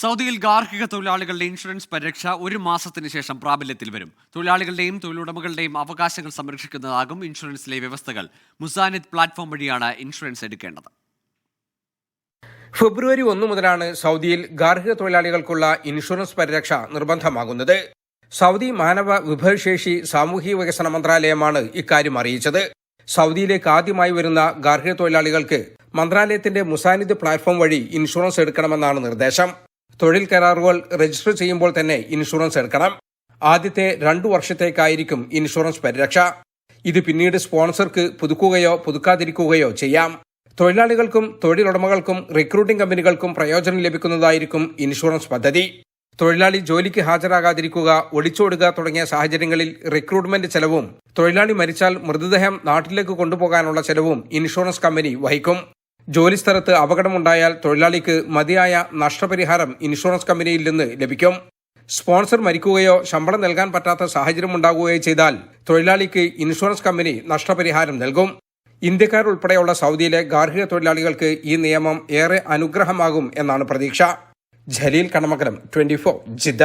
സൗദിയിൽ ഗാർഹിക തൊഴിലാളികളുടെ ഇൻഷുറൻസ് പരിരക്ഷ ഒരു മാസത്തിന് ശേഷം പ്രാബല്യത്തിൽ വരും. തൊഴിലാളികളുടെയും തൊഴിലുടമകളുടെയും അവകാശങ്ങൾ സംരക്ഷിക്കുന്നതാകും ഇൻഷുറൻസിലെ വ്യവസ്ഥകൾ. മുസാനിദ് പ്ലാറ്റ്ഫോം വഴിയാണ് ഇൻഷുറൻസ് എടുക്കേണ്ടത്. ഫെബ്രുവരി ഒന്ന് മുതലാണ് സൗദിയിൽ ഗാർഹിക തൊഴിലാളികൾക്കുള്ള ഇൻഷുറൻസ് പരിരക്ഷ നിർബന്ധമാകുന്നത്. സൗദി മാനവ വിഭവശേഷി സാമൂഹിക വികസന മന്ത്രാലയമാണ് ഇക്കാര്യം അറിയിച്ചത്. സൗദിയിലേക്ക് ആദ്യമായി വരുന്ന ഗാർഹിക തൊഴിലാളികൾക്ക് മന്ത്രാലയത്തിന്റെ മുസാനിദ് പ്ലാറ്റ്ഫോം വഴി ഇൻഷുറൻസ് എടുക്കണമെന്നാണ് നിർദ്ദേശം. തൊഴിൽ കരാറുകൾ രജിസ്റ്റർ ചെയ്യുമ്പോൾ തന്നെ ഇൻഷുറൻസ് എടുക്കണം. ആദ്യത്തെ രണ്ടു വർഷത്തേക്കായിരിക്കും ഇൻഷുറൻസ് പരിരക്ഷ. ഇത് പിന്നീട് സ്പോൺസർക്ക് പുതുക്കുകയോ പുതുക്കാതിരിക്കുകയോ ചെയ്യാം. തൊഴിലാളികൾക്കും തൊഴിലുടമകൾക്കും റിക്രൂട്ടിംഗ് കമ്പനികൾക്കും പ്രയോജനം ലഭിക്കുന്നതായിരിക്കും ഇൻഷുറൻസ് പദ്ധതി. തൊഴിലാളി ജോലിക്ക് ഹാജരാകാതിരിക്കുക ഒളിച്ചോടുക തുടങ്ങിയ സാഹചര്യങ്ങളിൽ റിക്രൂട്ട്മെന്റ് ചെലവും തൊഴിലാളി മരിച്ചാൽ മൃതദേഹം നാട്ടിലേക്ക് കൊണ്ടുപോകാനുള്ള ചെലവും ഇൻഷുറൻസ് കമ്പനി വഹിക്കും. ജോലിസ്ഥലത്ത് അപകടമുണ്ടായാൽ തൊഴിലാളിക്ക് മതിയായ നഷ്ടപരിഹാരം ഇൻഷുറൻസ് കമ്പനിയിൽ നിന്ന് ലഭിക്കും. സ്പോൺസർ മരിക്കുകയോ ശമ്പളം നൽകാൻ പറ്റാത്ത സാഹചര്യമുണ്ടാകുകയോ ചെയ്താൽ തൊഴിലാളിക്ക് ഇൻഷുറൻസ് കമ്പനി നഷ്ടപരിഹാരം നൽകും. ഇന്ത്യക്കാർ ഉൾപ്പെടെയുള്ള സൗദിയിലെ ഗാർഹിക തൊഴിലാളികൾക്ക് ഈ നിയമം ഏറെ അനുഗ്രഹമാകും എന്നാണ് പ്രതീക്ഷ. Jaleel Kanamakalam twenty Jeddah.